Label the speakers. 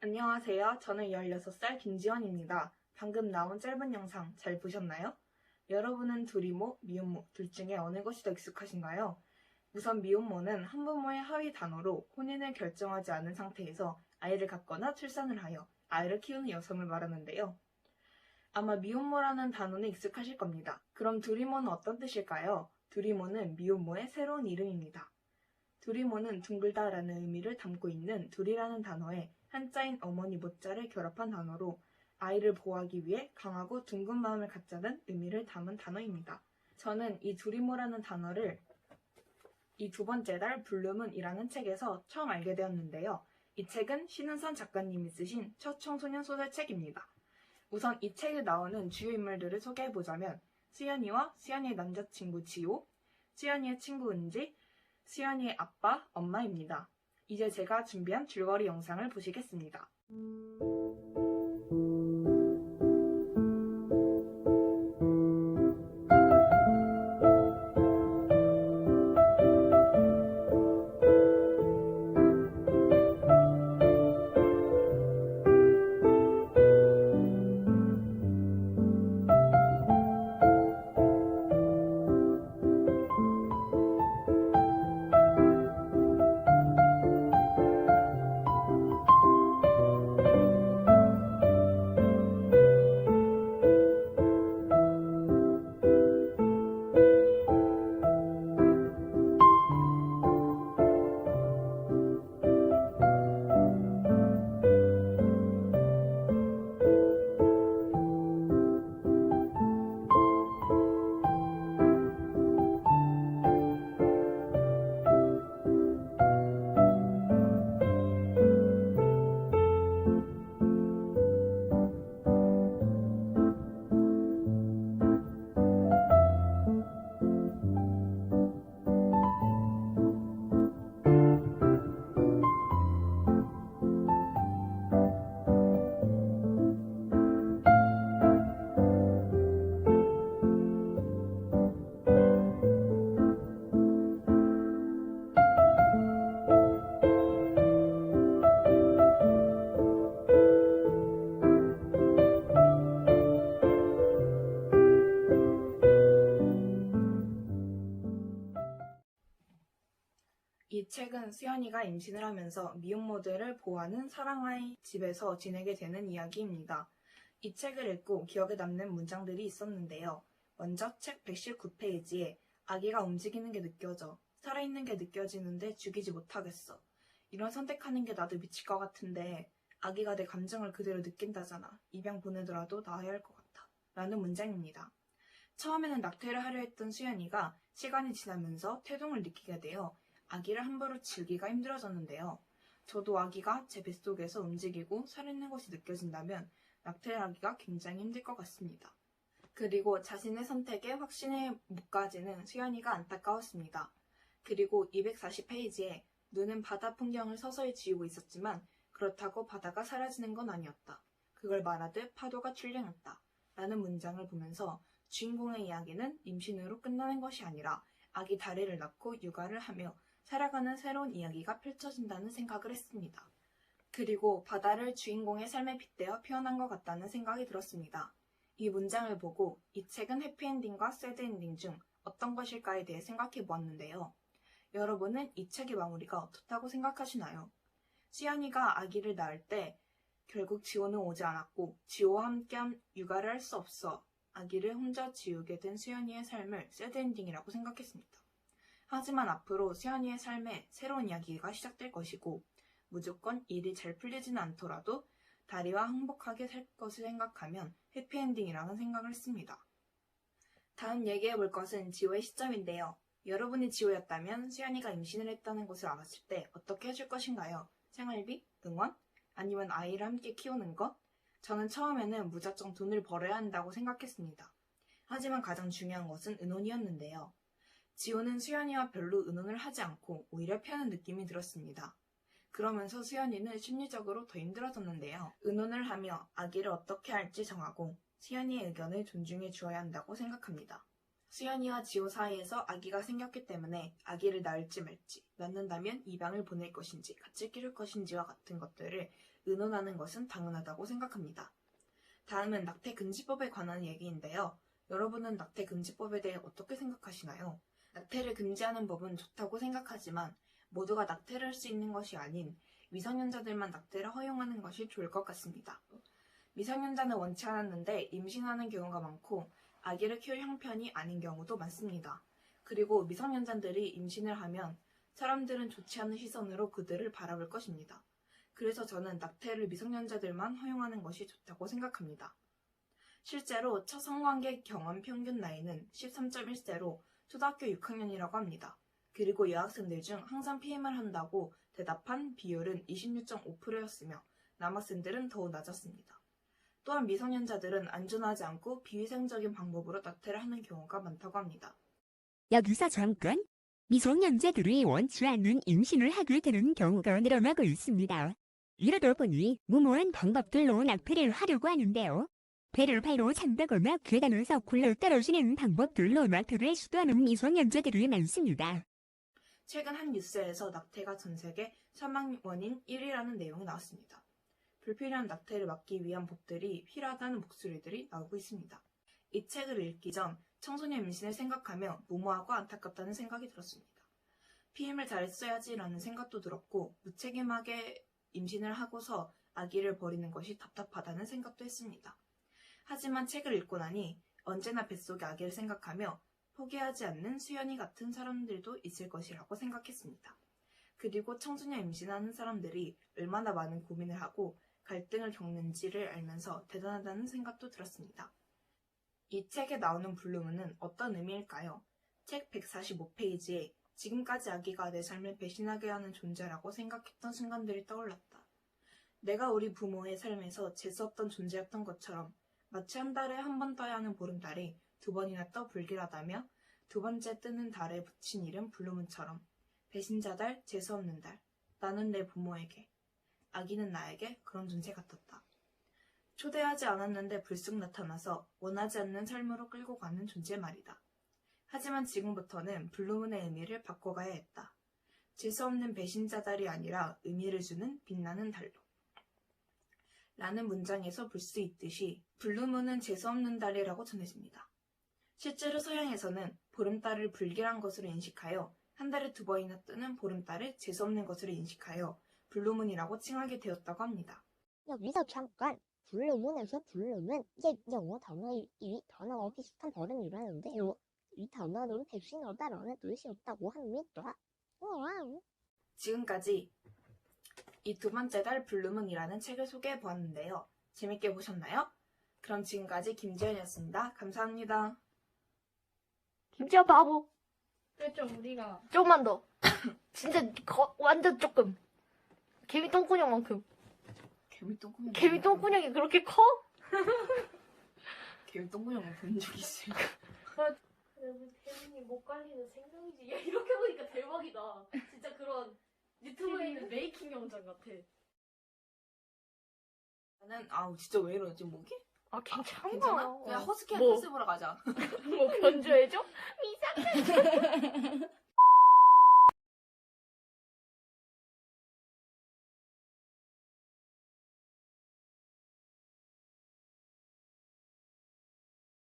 Speaker 1: 안녕하세요. 저는 16살 김지원입니다. 방금 나온 짧은 영상 잘 보셨나요? 여러분은 두리모, 미혼모 둘 중에 어느 것이 더 익숙하신가요? 우선 미혼모는 한 부모의 하위 단어로 혼인을 결정하지 않은 상태에서 아이를 갖거나 출산을 하여 아이를 키우는 여성을 말하는데요. 아마 미혼모라는 단어는 익숙하실 겁니다. 그럼 두리모는 어떤 뜻일까요? 두리모는 미혼모의 새로운 이름입니다. 두리모는 둥글다라는 의미를 담고 있는 둘이라는 단어에 한자인 어머니 모자를 결합한 단어로 아이를 보호하기 위해 강하고 둥근 마음을 갖자는 의미를 담은 단어입니다. 저는 이 두리모라는 단어를 이 두 번째 달 블루문이라는 책에서 처음 알게 되었는데요. 이 책은 신은선 작가님이 쓰신 첫 청소년 소설 책입니다. 우선 이 책에 나오는 주요 인물들을 소개해보자면 수연이와 수연이의 남자친구 지호, 수연이의 친구 은지, 수연이의 아빠, 엄마입니다. 이제 제가 준비한 줄거리 영상을 보시겠습니다. 이 책은 수연이가 임신을 하면서 미혼모들을 보호하는 사랑아이 집에서 지내게 되는 이야기입니다. 이 책을 읽고 기억에 남는 문장들이 있었는데요. 먼저 책 119페이지에 아기가 움직이는 게 느껴져. 살아있는 게 느껴지는데 죽이지 못하겠어. 이런 선택하는 게 나도 미칠 것 같은데 아기가 내 감정을 그대로 느낀다잖아. 입양 보내더라도 나아야 할 것 같아. 라는 문장입니다. 처음에는 낙태를 하려 했던 수연이가 시간이 지나면서 태동을 느끼게 되어 아기를 함부로 지우기가 힘들어졌는데요. 저도 아기가 제 뱃속에서 움직이고 살아있는 것이 느껴진다면 낙태를 하기가 굉장히 힘들 것 같습니다. 그리고 자신의 선택에 확신에 못 가지는 수연이가 안타까웠습니다. 그리고 240페이지에 눈은 바다 풍경을 서서히 지우고 있었지만 그렇다고 바다가 사라지는 건 아니었다. 그걸 말하듯 파도가 출렁였다. 라는 문장을 보면서 주인공의 이야기는 임신으로 끝나는 것이 아니라 아기 다리를 낳고 육아를 하며 살아가는 새로운 이야기가 펼쳐진다는 생각을 했습니다. 그리고 바다를 주인공의 삶에 빗대어 표현한 것 같다는 생각이 들었습니다. 이 문장을 보고 이 책은 해피엔딩과 새드엔딩 중 어떤 것일까에 대해 생각해 보았는데요. 여러분은 이 책의 마무리가 어떻다고 생각하시나요? 시연이가 아기를 낳을 때 결국 지호는 오지 않았고 지호와 함께 육아를 할 수 없어 아기를 혼자 지우게 된 수연이의 삶을 새드엔딩이라고 생각했습니다. 하지만 앞으로 수연이의 삶에 새로운 이야기가 시작될 것이고 무조건 일이 잘 풀리지는 않더라도 다리와 행복하게 살 것을 생각하면 해피엔딩이라는 생각을 했습니다. 다음 얘기해 볼 것은 지호의 시점인데요. 여러분이 지호였다면 수연이가 임신을 했다는 것을 알았을 때 어떻게 해줄 것인가요? 생활비? 응원? 아니면 아이를 함께 키우는 것? 저는 처음에는 무작정 돈을 벌어야 한다고 생각했습니다. 하지만 가장 중요한 것은 은혼이었는데요. 지호는 수연이와 별로 의논을 하지 않고 오히려 피하는 느낌이 들었습니다. 그러면서 수연이는 심리적으로 더 힘들어졌는데요. 의논을 하며 아기를 어떻게 할지 정하고 수연이의 의견을 존중해 주어야 한다고 생각합니다. 수연이와 지호 사이에서 아기가 생겼기 때문에 아기를 낳을지 말지, 낳는다면 입양을 보낼 것인지 같이 키울 것인지와 같은 것들을 의논하는 것은 당연하다고 생각합니다. 다음은 낙태 금지법에 관한 얘기인데요. 여러분은 낙태 금지법에 대해 어떻게 생각하시나요? 낙태를 금지하는 법은 좋다고 생각하지만 모두가 낙태를 할 수 있는 것이 아닌 미성년자들만 낙태를 허용하는 것이 좋을 것 같습니다. 미성년자는 원치 않았는데 임신하는 경우가 많고 아기를 키울 형편이 아닌 경우도 많습니다. 그리고 미성년자들이 임신을 하면 사람들은 좋지 않은 시선으로 그들을 바라볼 것입니다. 그래서 저는 낙태를 미성년자들만 허용하는 것이 좋다고 생각합니다. 실제로 첫 성관계 경험 평균 나이는 13.1세로 초등학교 6학년이라고 합니다. 그리고 여학생들 중 항상 PM을 한다고 대답한 비율은 26.5%였으며 남학생들은 더욱 낮았습니다. 또한 미성년자들은 안전하지 않고 비위생적인 방법으로 낙태를 하는 경우가 많다고 합니다.
Speaker 2: 여기서 잠깐 미성년자들이 원치 않는 임신을 하게 되는 경우가 늘어나고 있습니다. 이러다 보니 무모한 방법들로 낙태를 하려고 하는데요. 배를 발로 찬다거나 계단에서 굴러 떨어지는 방법들로 낙태를 시도하는 미성년자들이 많습니다.
Speaker 1: 최근 한 뉴스에서 낙태가 전 세계 사망 원인 1위라는 내용이 나왔습니다. 불필요한 낙태를 막기 위한 법들이 필요하다는 목소리들이 나오고 있습니다. 이 책을 읽기 전 청소년 임신을 생각하며 무모하고 안타깝다는 생각이 들었습니다. PM을 잘했어야지라는 생각도 들었고 무책임하게 임신을 하고서 아기를 버리는 것이 답답하다는 생각도 했습니다. 하지만 책을 읽고 나니 언제나 뱃속의 아기를 생각하며 포기하지 않는 수연이 같은 사람들도 있을 것이라고 생각했습니다. 그리고 청소년 임신하는 사람들이 얼마나 많은 고민을 하고 갈등을 겪는지를 알면서 대단하다는 생각도 들었습니다. 이 책에 나오는 블루문은 어떤 의미일까요? 책 145페이지에 지금까지 아기가 내 삶을 배신하게 하는 존재라고 생각했던 순간들이 떠올랐다. 내가 우리 부모의 삶에서 재수없던 존재였던 것처럼 마치 한 달에 한 번 떠야 하는 보름달이 두 번이나 떠 불길하다며 두 번째 뜨는 달에 붙인 이름 블루문처럼 배신자 달, 재수없는 달, 나는 내 부모에게, 아기는 나에게 그런 존재 같았다. 초대하지 않았는데 불쑥 나타나서 원하지 않는 삶으로 끌고 가는 존재 말이다. 하지만 지금부터는 블루문의 의미를 바꿔가야 했다. 재수없는 배신자 달이 아니라 의미를 주는 빛나는 달로. 라는 문장에서 볼 수 있듯이 블루문은 재수없는 달이라고 전해집니다. 실제로 서양에서는 보름달을 불길한 것으로 인식하여 한 달에 두 번이나 뜨는 보름달을 재수없는 것으로 인식하여 블루문이라고 칭하게 되었다고 합니다.
Speaker 3: 여기서 잠깐 블루문에서 블루는 이게 영어 단어 이 단어와 비슷한 발음이라는데요. 이 단어는 배신하다라는 뜻이 없다고 합니다. 와우.
Speaker 1: 지금까지 이 두 번째 달 블루문이라는 책을 소개해 보았는데요. 재밌게 보셨나요? 그럼 지금까지 김지연이었습니다. 감사합니다.
Speaker 4: 김지아 바보.
Speaker 5: 좀 우리가
Speaker 4: 조금만 더. 진짜 거, 완전 조금. 개미 똥구녕만큼.
Speaker 1: 개미 똥구녕.
Speaker 4: 개미 똥구녕이 그렇게 커?
Speaker 1: 개미 똥구녕을 본적 있어요.
Speaker 4: 우리 태민이 못 관리는 생명이지. 야, 이렇게 보니까 대박이다. 진짜 그런 유튜브에 있는 메이킹 영상 같아.
Speaker 1: 나는 아우 진짜 왜 이러지 목이?
Speaker 4: 아, 괜찮아.
Speaker 1: 그냥 허스키한
Speaker 4: 뭐?
Speaker 1: 컨셉으로 가자.
Speaker 4: 뭐 변조해줘? 이상해.